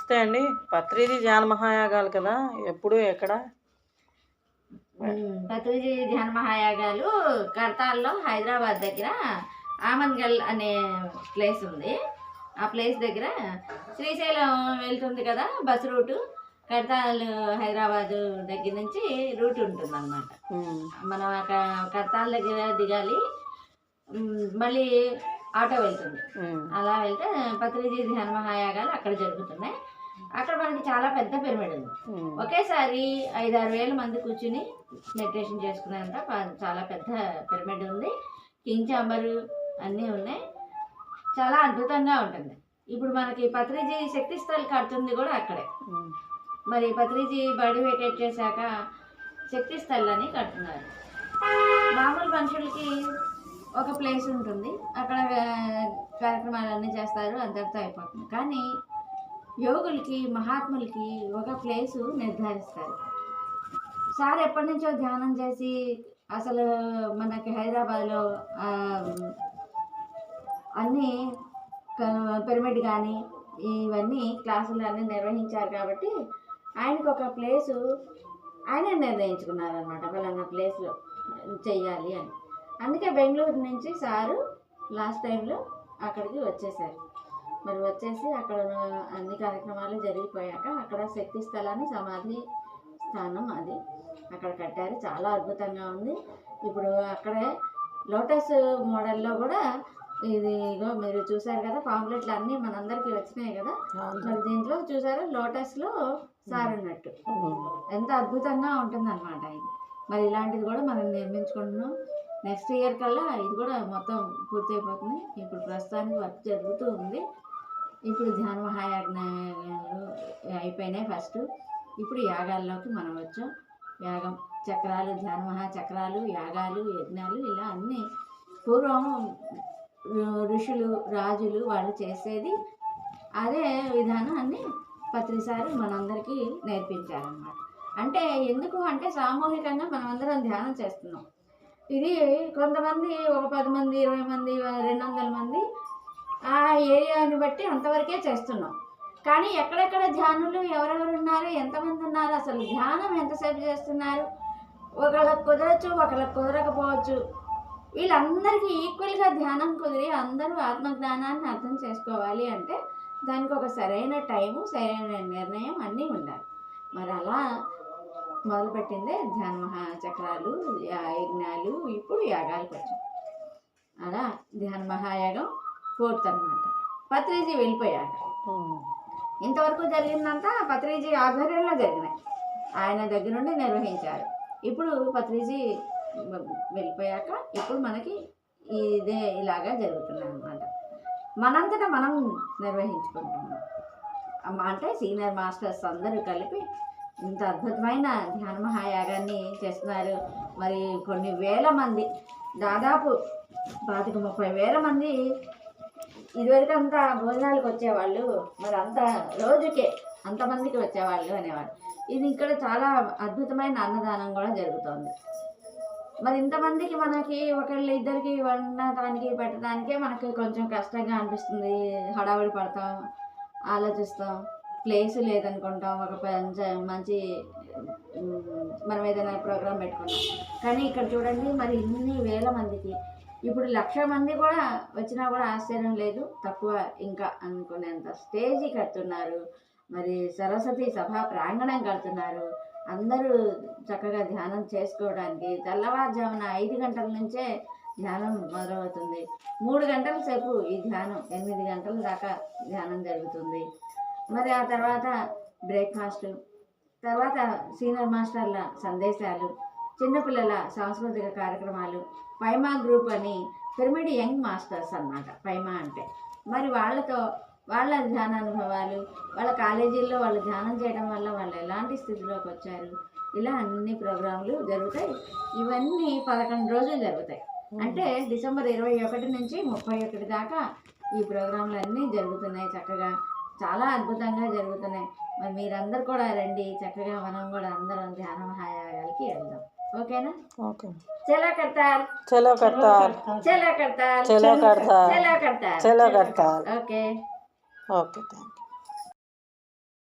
నమస్తే అండి. పత్రిది ధ్యాన మహాయాగాలు కదా? ఎప్పుడు ఎక్కడ? పత్రిజీ ధ్యాన మహాయాగాలు కర్తాల్లో హైదరాబాద్ దగ్గర ఆమన్గల్ అనే ప్లేస్ ఉంది. ఆ ప్లేస్ దగ్గర శ్రీశైలం వెళ్తుంది కదా బస్ రూటు. కర్తాల్ హైదరాబాద్ దగ్గర నుంచి రూట్ ఉంటుంది అనమాట మనం అక్కడ కర్తాల్ దగ్గర దిగాలి. మళ్ళీ ఆటో వెళ్తుంది. అలా వెళ్తే పత్రిజీ ధ్యాన మహాయాగాలు అక్కడ జరుగుతున్నాయి. అక్కడ మనకి చాలా పెద్ద పిరమిడ్ ఉంది. ఒకేసారి ఐదారు వేల మంది కూర్చుని మెడిటేషన్ చేసుకునేంత చాలా పెద్ద పిరమిడ్ ఉంది. కింగ్ చాంబరు అన్నీ ఉన్నాయి. చాలా అద్భుతంగా ఉంటుంది. ఇప్పుడు మనకి పత్రిజీ శక్తి స్థల్ కడుతుంది కూడా అక్కడే. మరి పత్రిజీ బడి వెకేట్ చేశాక శక్తి స్థల్ అని కడుతున్నారు. మామూలు మనుషులకి ఒక ప్లేస్ ఉంటుంది. అక్కడ కార్యక్రమాలన్నీ చేస్తారు. అందరితో అయిపోతుంది. కానీ యోగులకి మహాత్ములకి ఒక ప్లేసు నిర్ధారిస్తారు. సార్ ఎప్పటి నుంచో ధ్యానం చేసి అసలు మనకి హైదరాబాద్లో అన్నీ పిరమిడ్ కానీ ఇవన్నీ క్లాసులు అన్నీ నిర్వహించారు కాబట్టి ఆయనకు ఒక ప్లేసు ఆయనే నిర్ణయించుకున్నారనమాట ఫలానా ప్లేస్లో చెయ్యాలి అని. అందుకే బెంగళూరు నుంచి సారు లాస్ట్ టైంలో అక్కడికి వచ్చేసారు. మరి వచ్చేసి అక్కడ అన్ని కార్యక్రమాలు జరిగిపోయాక అక్కడ శక్తి స్థలాన్ని సమాధి స్థానం అది. అక్కడ కట్టారు. చాలా అద్భుతంగా ఉంది. ఇప్పుడు అక్కడే లోటస్ మోడల్లో కూడా ఇది ఇగో మీరు చూసారు కదా పాంప్లెట్లు అన్నీ మనందరికీ వచ్చినాయి కదా. మరి దీంట్లో చూసారా లోటస్లో సార్ ఉన్నట్టు. ఎంత అద్భుతంగా ఉంటుందన్నమాట ఇది. మరి ఇలాంటిది కూడా మనం నిర్మించుకుంటున్నాం. నెక్స్ట్ ఇయర్ కల్లా ఇది కూడా మొత్తం పూర్తయిపోతుంది. ఇప్పుడు ప్రస్తుతానికి వర్క్ జరుగుతూ ఉంది. ఇప్పుడు ధ్యాన మహాయాజ్ఞాలు అయిపోయినాయి ఫస్ట్. ఇప్పుడు యాగాల్లోకి మనం వచ్చాం. యాగం చక్రాలు ధ్యాన చక్రాలు యాగాలు యజ్ఞాలు ఇలా అన్నీ పూర్వం ఋషులు రాజులు వాళ్ళు చేసేది. అదే విధానాన్ని పత్రిసారి మనందరికీ నేర్పించారన్నమాట. అంటే ఎందుకు అంటే సామూహికంగా మనమందరం ధ్యానం చేస్తున్నాం. ఇది కొంతమంది ఒక పది మంది ఇరవై మంది రెండు వందల మంది ఆ ఏరియాని బట్టి అంతవరకే చేస్తున్నాం. కానీ ఎక్కడెక్కడ ధ్యానులు ఎవరెవరు ఉన్నారు ఎంతమంది ఉన్నారు అసలు ధ్యానం ఎంతసేపు చేస్తున్నారు? ఒకళ్ళకి కుదరచ్చు ఒకళ్ళకి కుదరకపోవచ్చు. వీళ్ళందరికీ ఈక్వల్గా ధ్యానం కుదిరి అందరూ ఆత్మజ్ఞానాన్ని అర్థం చేసుకోవాలి అంటే దానికి ఒక సరైన టైము సరైన నిర్ణయం అన్నీ ఉండాలి. మరి అలా మొదలుపెట్టిందే ధ్యాన మహాచక్రాలు యా- యజ్ఞాలు ఇప్పుడు యాగాలకు వచ్చాం అలా ధ్యాన మహాయాగం ఫోర్త్ అనమాట పత్రిజీ వెళ్ళిపోయాక. ఇంతవరకు జరిగిందంతా పత్రిజీ ఆధ్వర్యంలో జరిగినాయి. ఆయన దగ్గర నుండి నిర్వహించారు. ఇప్పుడు పత్రిజీ వెళ్ళిపోయాక ఇప్పుడు మనకి ఇదే ఇలాగా జరుగుతున్నాయి అన్నమాట. మనంతటా మనం నిర్వహించుకుంటున్నాం. అంటే సీనియర్ మాస్టర్స్ అందరూ కలిపి ఇంత అద్భుతమైన ధ్యాన మహాయాగాన్ని చేస్తున్నారు. మరి కొన్ని వేల మంది దాదాపు పాతిక ముప్పై వేల మంది ఇదివరకు అంతా భోజనాలకు వచ్చేవాళ్ళు మరి అంత రోజుకే అంతమందికి వచ్చేవాళ్ళు అనేవాళ్ళు. ఇది ఇక్కడ చాలా అద్భుతమైన అన్నదానం కూడా జరుగుతోంది. మరి ఇంతమందికి మనకి ఒకళ్ళు ఇద్దరికి వండటానికి పెట్టడానికే మనకి కొంచెం కష్టంగా అనిపిస్తుంది. హడావిడి పడతాం ఆలోచిస్తాం. ప్లేస్ లేదనుకుంటాం ఒక మంచి మంచి మనం ఏదైనా ప్రోగ్రామ్ పెట్టుకున్నాం. కానీ ఇక్కడ చూడండి మరి ఇన్ని వేల మందికి ఇప్పుడు లక్ష మంది కూడా వచ్చినా కూడా ఆశ్చర్యం లేదు తక్కువ ఇంకా అనుకునేంత స్టేజీ కడుతున్నారు. మరి సరస్వతి సభా ప్రాంగణం కడుతున్నారు. అందరూ చక్కగా ధ్యానం చేసుకోవడానికి తెల్లవారుజామున ఐదు గంటల నుంచే ధ్యానం మొదలవుతుంది. మూడు గంటల సేపు ఈ ధ్యానం ఎనిమిది గంటల దాకా ధ్యానం జరుగుతుంది. మరి ఆ తర్వాత బ్రేక్ఫాస్ట్ తర్వాత సీనియర్ మాస్టర్ల సందేశాలు చిన్నపిల్లల సాంస్కృతిక కార్యక్రమాలు పైమా గ్రూప్ అని పిరమిడ్ యంగ్ మాస్టర్స్ అన్నమాట. పైమా అంటే మరి వాళ్ళతో వాళ్ళ ధ్యానానుభవాలు వాళ్ళ కాలేజీల్లో వాళ్ళు ధ్యానం చేయడం వల్ల వాళ్ళు ఎలాంటి స్థితిలోకి వచ్చారు ఇలా అన్ని ప్రోగ్రాంలు జరుగుతాయి. ఇవన్నీ పదకొండు రోజులు జరుగుతాయి. అంటే డిసెంబర్ ఇరవై ఒకటి నుంచి ముప్పై ఒకటి దాకా ఈ ప్రోగ్రాంలు అన్నీ జరుగుతున్నాయి చక్కగా. చాలా అద్భుతంగా జరుగుతున్నాయి. మరి మీరందరూ కూడా రండి చక్కగా మనం కూడా అందరం ధ్యాన మహాయాగాలకి వెళ్దాం. ఓకేనా? ఓకే. చలో కడతారు చలో కడతార్ చలో కడతారు చలో కడతార్ చలో కడతారు చలో కడతార్ ఓకే. Okay thank you